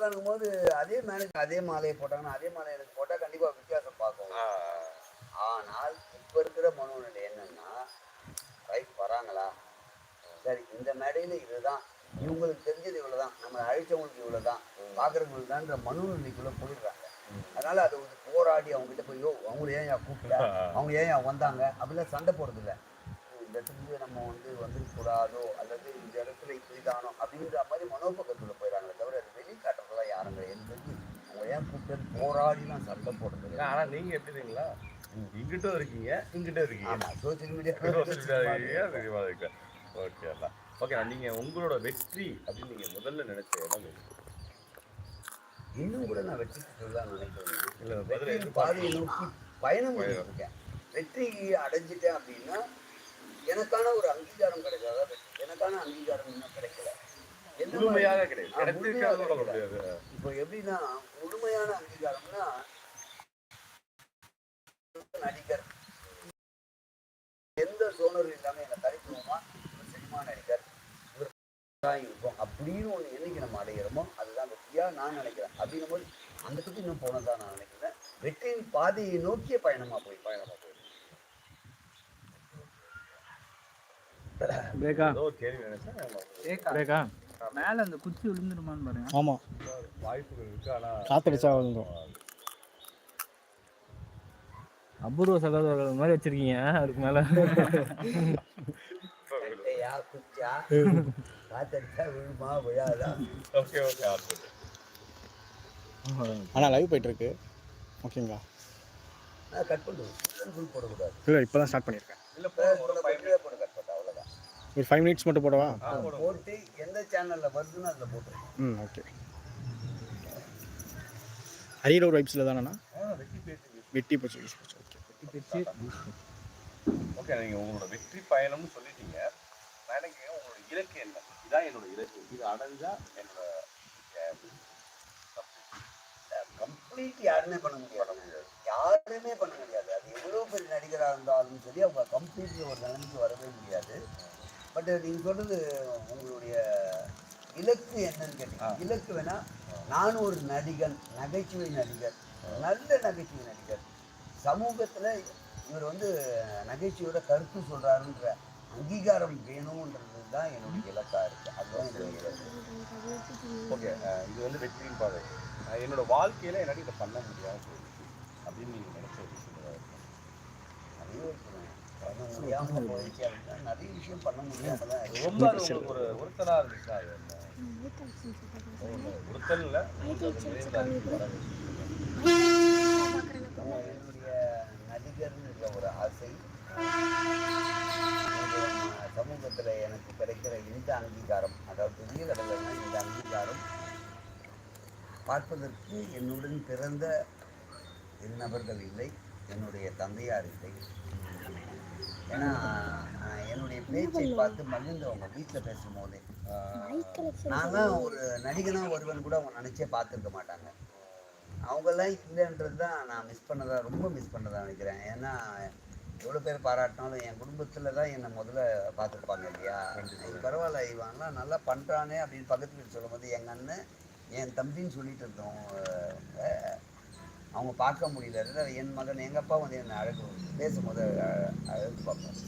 உட்காந்துக்கும் போது அதே மேனுக்கு அதே மாலையை போட்டாங்கன்னா அதே மாலை எனக்கு போட்டால் கண்டிப்பாக வித்தியாசம் பார்க்கும். ஆனால் இப்போ இருக்கிற மனோநிலை என்னன்னா ரைட் வராங்களா? சரி இந்த மேடையில் இதுதான் இவங்களுக்கு தெரிஞ்சது இவ்வளோதான் நம்ம அழைச்சவங்களுக்கு இவ்வளோதான் பார்க்குறவங்களுக்கு தான்ற மனோநிலைக்குள்ளே போயிடுறாங்க. அதனால அது ஒரு போராடி அவங்க கிட்ட போய் யோ அவங்கள ஏன் ஏன் கூப்பிட்டா? அவங்க ஏன் ஏன் வந்தாங்க? அப்படிலாம் சண்டை போடுறதில்ல. இந்த இடத்துக்கு நம்ம வந்து வந்துடக்கூடாதோ அல்லது இந்த இடத்துல இப்படிதானோ அப்படின்ற மாதிரி மனோபக்கத்துல போயிடறாங்களே தவிர அது வெளிக்காட்டுறதுலாம் யாருங்க எனக்கு தெரிஞ்சு அவங்க ஏன் கூப்பிட்டு போராடிலாம் சண்டை போடுறது. ஏன்னா, ஆனா நீங்க எப்படி தெரியுங்களா இங்கிட்டும் இருக்கீங்க இங்கிட்டும் இருக்கீங்க. ஆமா சோசியல் மீடியா ஓகே அண்ணா. ஓகே நீங்க உங்களோட வெற்றி அப்படின்னு நீங்க முதல்ல நினைச்ச இடம்? இன்னும் கூட நான் வெற்றி பெற்றதான் நினைக்கிறேன். இல்ல பாதையை நோக்கி பயணம் பண்ணிட்டு இருக்கேன் வெற்றி அடைஞ்சிட்டேன் அப்படின்னா எனக்கான ஒரு அங்கீகாரம் கிடைக்காதா? எனக்கான அங்கீகாரம் இன்னும் கிடைக்கல. என்ன முழுமையாக கிடையாது. இப்போ எப்படின்னா முழுமையான அங்கீகாரம்னா நடிகர். எந்த சோனரும் இல்லாம என்ன தனித்துவமா சினிமா நடிகர். இருக்கும் அப்படின்னு ஒண்ணு என்னைக்கு நம்ம அடைகிறோமோ அதுதான் வெற்றியா நான் நினைக்கிறேன். அப்படின்னும் போது அந்த பத்தி இன்னும் போனதா நான் நினைக்கிறேன். வெற்றியின் பாதையை நோக்கிய பயணமா போய் பயணமா போய் பிரேக்கா கேள்வி பிரேக்கா மேல அந்த குச்சி விழுந்துருமான்னு பாருங்க. ஆமாம் வாய்ப்புகள் இருக்கு ஆனா காத்தடிச்சா வந்துடும் அபூர்வ சகோதரர்கள் மாதிரி வச்சிருக்கீங்க அதுக்கு மேல. ஆனால் லைவ் போயிட்டுருக்கு. ஓகேங்களா? நான் கட் போடக்கூடாது இல்லை இப்போ தான் ஸ்டார்ட் பண்ணியிருக்கேன். இல்ல ஒரு ஃபைவ் மினிட்ஸ் மட்டும் போடவா? போட்டு எந்த சேனல்ல வருதுன்னு அதில் போட்டுருக்கேன் ம் ஓகே அரியலூர் வைப்ஸில் தானேண்ணா வெற்றி பேசி வெட்டி போச்சு ஓகே ஓகே நீங்க உங்களோட வெற்றி பயணம்னு சொல்லிட்டீங்க. நான் எனக்கு உங்களோட இலக்கு என்ன? இதான் என்னோட இலக்கு. இது அடைஞ்சா என்னோட கம்ப்ளீட் யாருமே பண்ண முடியாது. யாருமே பண்ண முடியாது. அது எவ்வளோ பெரிய நடிகராக இருந்தாலும் சரி அவங்க கம்ப்ளீட் ஒரு நிலைமைக்கு வரவே முடியாது. பட் நீங்கள் சொல்றது உங்களுடைய இலக்கு என்னன்னு கேட்டீங்க. இலக்கு வேணா நானும் ஒரு நடிகன் நகைச்சுவை நடிகர் நல்ல நகைச்சுவை நடிகர். சமூகத்தில் இவர் வந்து நகைச்சுவையோட கருத்து சொல்கிறாருன்ற அங்கீகாரம் வேணுன்றது தான் என்னுடைய இலக்காக இருக்குது அதுதான் என்னுடைய ஓகே. இது வந்து வெற்றியின் பாதை. என்னோட வாழ்க்கையில என்னால இதை பண்ண போயிடுச்சு அப்படின்னு நீங்க நினைச்ச விஷயம் ஏதாவது இருக்கா? பண்ண முடியாம போயிடுச்சு அப்படின்னா நிறைய விஷயம் பண்ண முடியாம தான் ரொம்ப ஒரு உறுத்தலா இருந்துச்சா அது என்ன? உறுத்தல் இல்ல என்னுடைய நடிகர்னு நிறைந்த ஒரு ஆசை சமூகத்தில் எனக்கு கிடைக்கிற இந்த அங்கீகாரம் அதாவது பெரிய கடவுள்னா இந்த அங்கீகாரம் பார்ப்பதற்கு என்னுடன் பிறந்த என் நபர்கள் இல்லை என்னுடைய தந்தையார் இல்லை ஏன்னா என்னுடைய பேச்சை பார்த்து மகிழ்ந்தவங்க வீட்டில் பேசும்போதே நான் தான் ஒரு நடிகனா ஒருவன் கூட அவங்க நினைச்சே பார்த்துருக்க மாட்டாங்க. அவங்கெல்லாம் இல்லைன்றது தான் நான் மிஸ் பண்ணதா ரொம்ப மிஸ் பண்ணதா நினைக்கிறேன். ஏன்னா எவ்வளோ பேர் பாராட்டினாலும் என் குடும்பத்தில் தான் என்னை முதல்ல பார்த்துருப்பாங்க இல்லையா? இது பரவாயில்ல இவன்லாம் நல்லா பண்ணுறானே அப்படின்னு பக்கத்து வீட்டு சொல்லும்போது எங்கள் அண்ணன் என் தம்பின்னு சொல்லிட்டு இருந்தோம். அவங்க பார்க்க முடியல. என் மகன் எங்கள் அப்பா வந்து என்னை அழகு பேசும்போது அழகு பார்ப்போம்